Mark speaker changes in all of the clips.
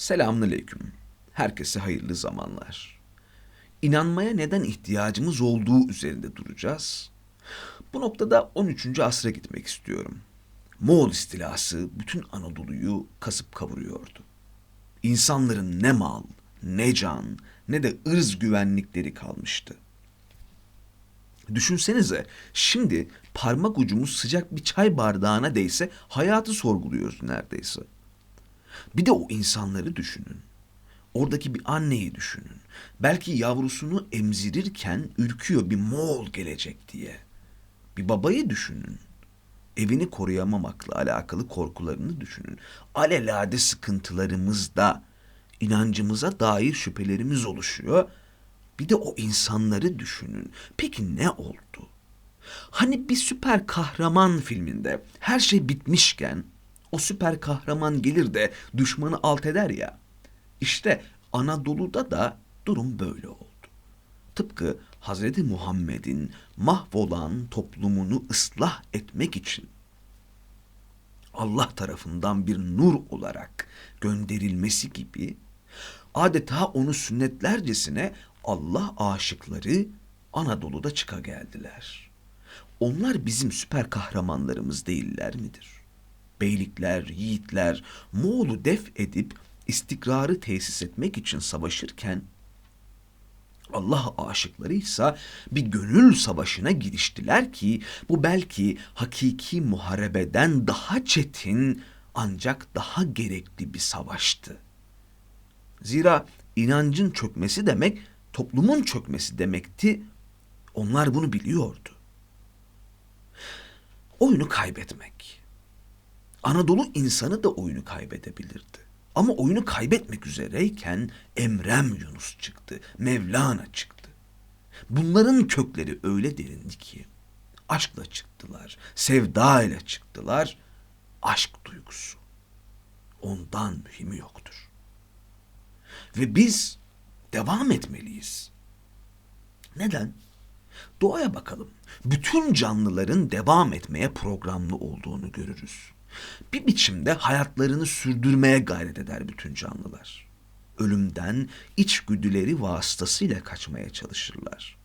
Speaker 1: Selamünaleyküm. Herkese hayırlı zamanlar. İnanmaya neden ihtiyacımız olduğu üzerinde duracağız. Bu noktada 13. asra gitmek istiyorum. Moğol istilası bütün Anadolu'yu kasıp kavuruyordu. İnsanların ne mal, ne can, ne de ırz güvenlikleri kalmıştı. Düşünsenize şimdi parmak ucumuz sıcak bir çay bardağına değse hayatı sorguluyoruz neredeyse. Bir de o insanları düşünün. Oradaki bir anneyi düşünün. Belki yavrusunu emzirirken ürküyor bir Moğol gelecek diye. Bir babayı düşünün. Evini koruyamamakla alakalı korkularını düşünün. Alelade sıkıntılarımızda inancımıza dair şüphelerimiz oluşuyor. Bir de o insanları düşünün. Peki ne oldu? Hani bir süper kahraman filminde her şey bitmişken o süper kahraman gelir de düşmanı alt eder ya. İşte Anadolu'da da durum böyle oldu. Tıpkı Hazreti Muhammed'in mahvolan toplumunu ıslah etmek için Allah tarafından bir nur olarak gönderilmesi gibi adeta onu sünnetlercesine Allah aşıkları Anadolu'da çıka geldiler. Onlar bizim süper kahramanlarımız değiller midir? Beylikler, yiğitler Moğol'u def edip istikrarı tesis etmek için savaşırken Allah aşıkları ise bir gönül savaşına giriştiler ki bu belki hakiki muharebeden daha çetin ancak daha gerekli bir savaştı. Zira inancın çökmesi demek toplumun çökmesi demekti. Onlar bunu biliyordu. Oyunu kaybetmek. Anadolu insanı da oyunu kaybedebilirdi. Ama oyunu kaybetmek üzereyken Emrem Yunus çıktı, Mevlana çıktı. Bunların kökleri öyle derindi ki aşkla çıktılar, sevda ile çıktılar. Aşk duygusu. Ondan mühimi yoktur. Ve biz devam etmeliyiz. Neden? Doğaya bakalım. Bütün canlıların devam etmeye programlı olduğunu görürüz. Bir biçimde hayatlarını sürdürmeye gayret eder bütün canlılar. Ölümden içgüdüleri vasıtasıyla kaçmaya çalışırlar.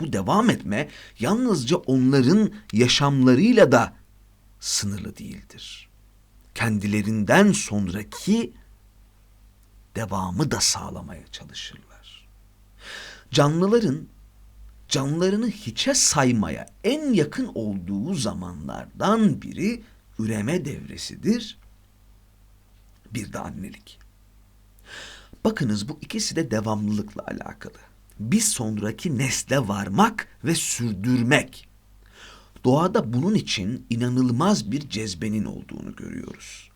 Speaker 1: Bu devam etme yalnızca onların yaşamlarıyla da sınırlı değildir. Kendilerinden sonraki devamı da sağlamaya çalışırlar. Canlıların canlarını hiçe saymaya en yakın olduğu zamanlardan biri üreme devresidir. Bir de annelik. Bakınız bu ikisi de devamlılıkla alakalı. Bir sonraki nesle varmak ve sürdürmek. Doğada bunun için inanılmaz bir cezbenin olduğunu görüyoruz.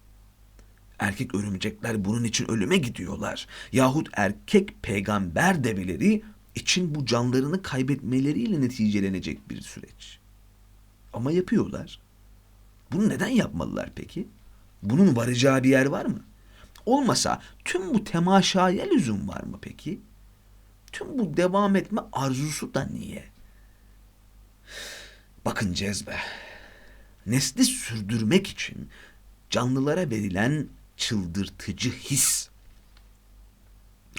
Speaker 1: Erkek örümcekler bunun için ölüme gidiyorlar. Yahut erkek peygamber develeri için bu canlarını kaybetmeleriyle neticelenecek bir süreç. Ama yapıyorlar. Bunu neden yapmalılar peki? Bunun varacağı bir yer var mı? Olmasa tüm bu temaşaya lüzum var mı peki? Tüm bu devam etme arzusu da niye? Bakın cezbe. Nesli sürdürmek için canlılara verilen çıldırtıcı his.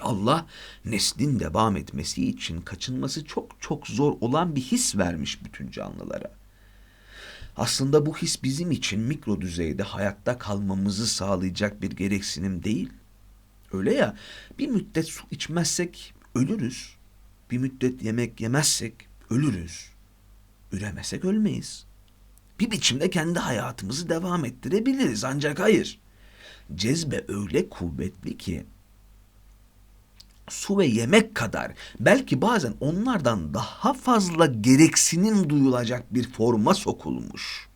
Speaker 1: Allah neslin devam etmesi için kaçınması çok çok zor olan bir his vermiş bütün canlılara. Aslında bu his bizim için mikro düzeyde hayatta kalmamızı sağlayacak bir gereksinim değil. Öyle ya bir müddet su içmezsek ölürüz. Bir müddet yemek yemezsek ölürüz. Üremesek ölmeyiz. Bir biçimde kendi hayatımızı devam ettirebiliriz ancak hayır. Cezbe öyle kuvvetli ki su ve yemek kadar belki bazen onlardan daha fazla gereksinim duyulacak bir forma sokulmuş.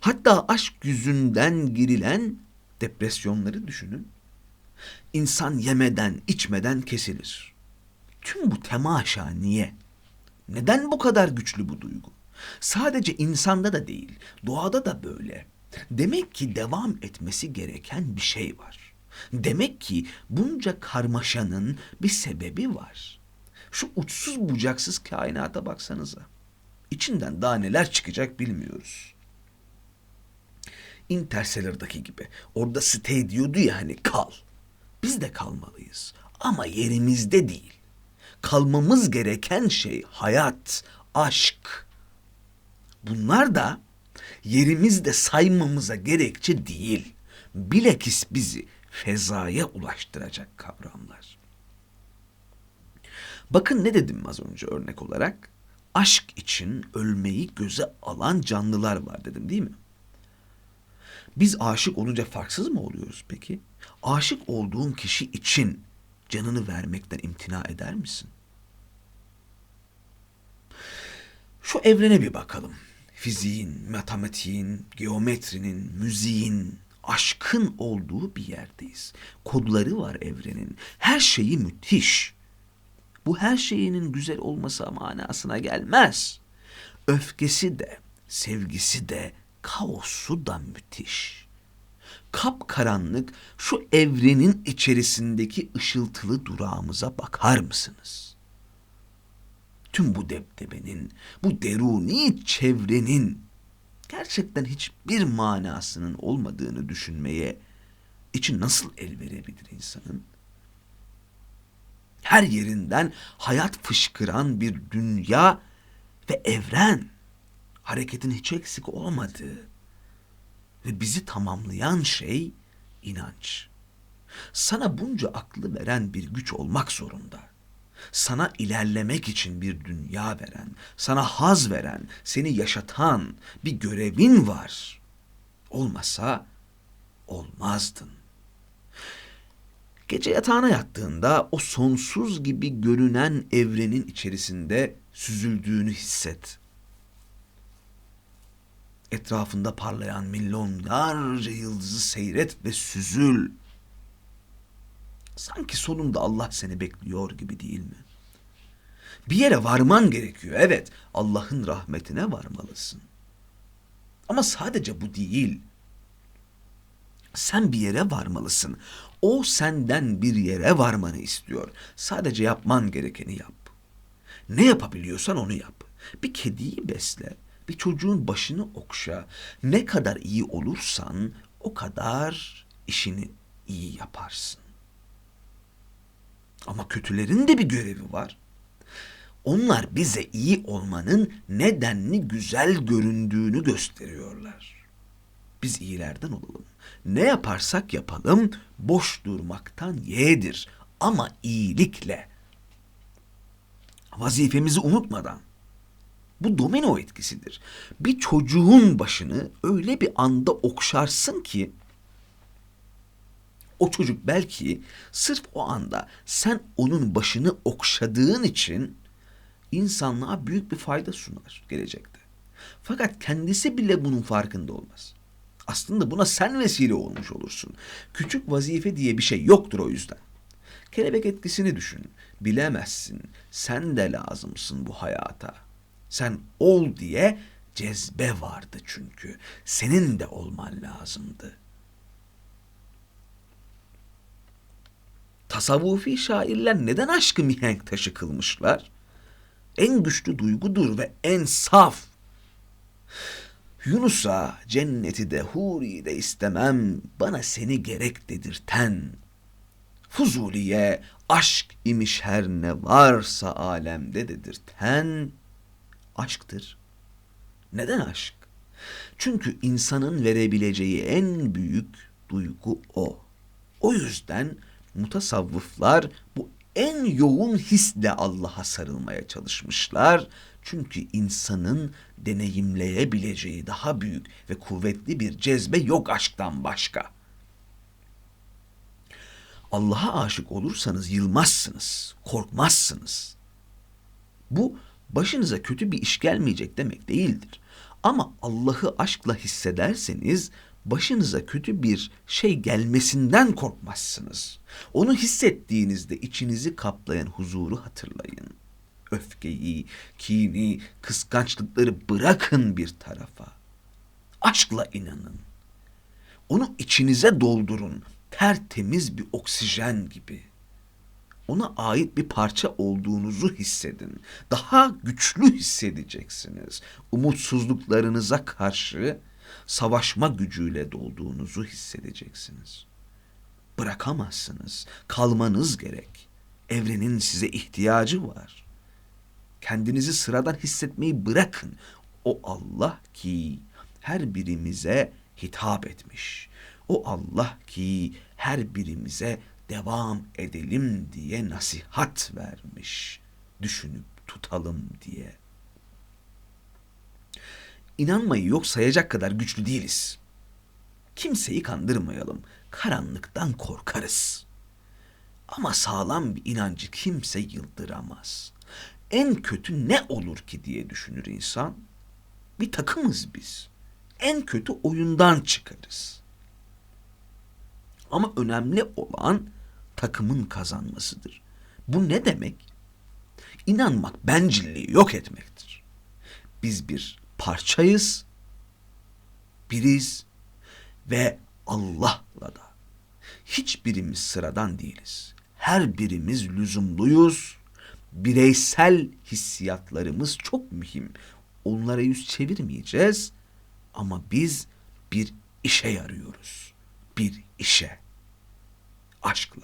Speaker 1: Hatta aşk yüzünden girilen depresyonları düşünün. İnsan yemeden, içmeden kesilir. Tüm bu temaşa niye? Neden bu kadar güçlü bu duygu? Sadece insanda da değil, doğada da böyle. Demek ki devam etmesi gereken bir şey var. Demek ki bunca karmaşanın bir sebebi var. Şu uçsuz bucaksız kainata baksanıza. İçinden daha neler çıkacak bilmiyoruz. Interstellar'daki gibi. Orada stay diyordu ya hani kal. Biz de kalmalıyız ama yerimizde değil. Kalmamız gereken şey hayat, aşk. Bunlar da yerimizde saymamıza gerekçe değil. Bilakis bizi fezaya ulaştıracak kavramlar. Bakın ne dedim az önce örnek olarak? Aşk için ölmeyi göze alan canlılar var dedim değil mi? Biz aşık olunca farksız mı oluyoruz peki? Aşık olduğun kişi için canını vermekten imtina eder misin? Şu evrene bir bakalım. Fiziğin, matematiğin, geometrinin, müziğin, aşkın olduğu bir yerdeyiz. Kodları var evrenin. Her şeyi müthiş. Bu her şeyinin güzel olması manasına gelmez. Öfkesi de, sevgisi de, kaosu da müthiş. Kap karanlık şu evrenin içerisindeki ışıltılı durağımıza bakar mısınız? Tüm bu debdebenin, bu deruni çevrenin gerçekten hiçbir manasının olmadığını düşünmeye içi nasıl el verebilir insanın? Her yerinden hayat fışkıran bir dünya ve evren hareketin hiç eksik olmadığı ve bizi tamamlayan şey inanç. Sana bunca aklı veren bir güç olmak zorunda. Sana ilerlemek için bir dünya veren, sana haz veren, seni yaşatan bir görevin var. Olmasa olmazdın. Gece yatağına yattığında o sonsuz gibi görünen evrenin içerisinde süzüldüğünü hisset etrafında parlayan milyonlarca yıldızı seyret ve süzül. Sanki sonunda Allah seni bekliyor gibi değil mi? Bir yere varman gerekiyor. Evet, Allah'ın rahmetine varmalısın. Ama sadece bu değil. Sen bir yere varmalısın. O senden bir yere varmanı istiyor. Sadece yapman gerekeni yap. Ne yapabiliyorsan onu yap. Bir kediyi besle bir çocuğun başını okşa. Ne kadar iyi olursan o kadar işini iyi yaparsın. Ama kötülerin de bir görevi var. Onlar bize iyi olmanın nedenli güzel göründüğünü gösteriyorlar. Biz iyilerden olalım. Ne yaparsak yapalım boş durmaktan yeğdir ama iyilikle. Vazifemizi unutmadan bu domino etkisidir. Bir çocuğun başını öyle bir anda okşarsın ki o çocuk belki sırf o anda sen onun başını okşadığın için insanlığa büyük bir fayda sunar gelecekte. Fakat kendisi bile bunun farkında olmaz. Aslında buna sen vesile olmuş olursun. Küçük vazife diye bir şey yoktur o yüzden. Kelebek etkisini düşün. Bilemezsin. Sen de lazımsın bu hayata. Sen ol diye cezbe vardı çünkü. Senin de olman lazımdı. Tasavvufi şairler neden aşkı mihenk taşı kılmışlar? En güçlü duygudur ve en saf. Yunus'a cenneti de huri de istemem, bana seni gerek dedirten. Fuzuliye aşk imiş her ne varsa alemde dedirten aşktır. Neden aşk? Çünkü insanın verebileceği en büyük duygu o. O yüzden mutasavvıflar bu en yoğun hisle Allah'a sarılmaya çalışmışlar. Çünkü insanın deneyimleyebileceği daha büyük ve kuvvetli bir cezbe yok aşktan başka. Allah'a aşık olursanız yılmazsınız, korkmazsınız. Bu başınıza kötü bir iş gelmeyecek demek değildir. Ama Allah'ı aşkla hissederseniz başınıza kötü bir şey gelmesinden korkmazsınız. Onu hissettiğinizde içinizi kaplayan huzuru hatırlayın. Öfkeyi, kini, kıskançlıkları bırakın bir tarafa. Aşkla inanın. Onu içinize doldurun. Tertemiz bir oksijen gibi.'' ona ait bir parça olduğunuzu hissedin. Daha güçlü hissedeceksiniz. Umutsuzluklarınıza karşı savaşma gücüyle dolduğunuzu hissedeceksiniz. Bırakamazsınız. Kalmanız gerek. Evrenin size ihtiyacı var. Kendinizi sıradan hissetmeyi bırakın. O Allah ki her birimize hitap etmiş. O Allah ki her birimize devam edelim diye nasihat vermiş. Düşünüp tutalım diye. İnanmayı yok sayacak kadar güçlü değiliz. Kimseyi kandırmayalım. Karanlıktan korkarız. Ama sağlam bir inancı kimse yıldıramaz. En kötü ne olur ki diye düşünür insan. Bir takımız biz. En kötü oyundan çıkarız. Ama önemli olan takımın kazanmasıdır. Bu ne demek? İnanmak bencilliği yok etmektir. Biz bir parçayız, biriz ve Allah'la da. Hiçbirimiz sıradan değiliz. Her birimiz lüzumluyuz. Bireysel hissiyatlarımız çok mühim. Onlara yüz çevirmeyeceğiz ama biz bir işe yarıyoruz. Bir işe. Aşk